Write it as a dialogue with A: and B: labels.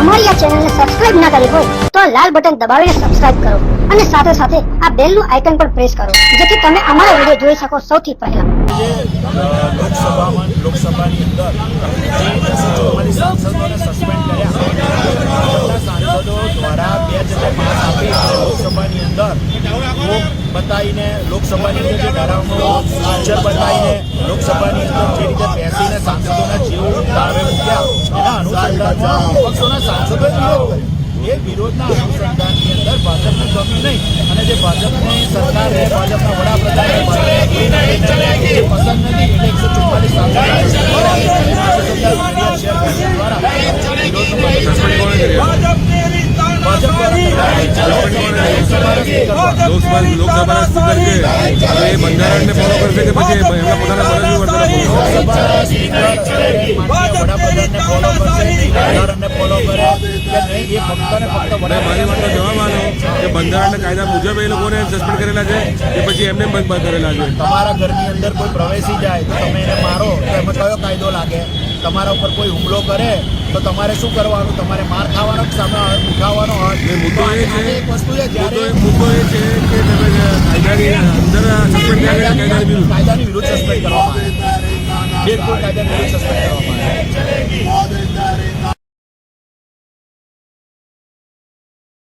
A: અમારી આ ચેનલને સબસ્ક્રાઇબ ના કરી હોય તો આ લાલ બટન દબાવીને સબસ્ક્રાઇબ કરો અને સાથે સાથે આ બેલનું આઇકન પણ પ્રેસ કરો, જેથી તમે અમારા વીડિયો જોઈ શકો સૌથી પહેલા.
B: સાંસદો બતાવીને લોકસભાની અંદર જે ઠરાવનો પિક્ચર બતાવીને લોકસભાની અંદર જે રીતે બેસીને સાંસદોના એ વિરોધના અનુસંધાનની અંદર ભાજપને ગમ્યું નહીં અને જે ભાજપની સરકારે ભાજપના વડાપ્રધાને ભાજપના ગૃહમંત્રીને જે પસંદ નથી એટલે એકસો ચુમ્માલીસ
C: લોકસભા લોકસભાના સ્પીકર છે હવે એ બંધારણને ફોલો કરશે કે પછી એમના પોતાના ફરજની વર્તન
B: વડાપ્રધાનને ફોલો નહીં એ ફક્ત ને ફક્ત
C: મારી વાતનો જવાબ આનો કે બંધારણના કાયદા મુજબ એ લોકોને સસ્પેન્ડ કરેલા છે કે પછી એમને બંધ કરેલા છે?
B: તમારા ઘરની અંદર કોઈ પ્રવેશી જાય તો તમે એને મારો તો એમાં કયો કાયદો લાગે? તમારા ઉપર કોઈ હુમલો કરે તો તમારે શું કરવાનું? તમારે માર ખાવાનો સામે ઉઠાવવાનો
C: મુદ્દો એ છે
B: એક વસ્તુ છે
C: મુદ્દો
B: જ્યારે
C: મુદ્દો એ છે કે તમે કાયદાની અંદર સસ્પેન્ડ
B: કાયદાની વિરુદ્ધ? સસ્પેન્ડ કરવામાં આવે બિલકુલ કાયદાની વિરુદ્ધ સસ્પેન્ડ કરવામાં આવે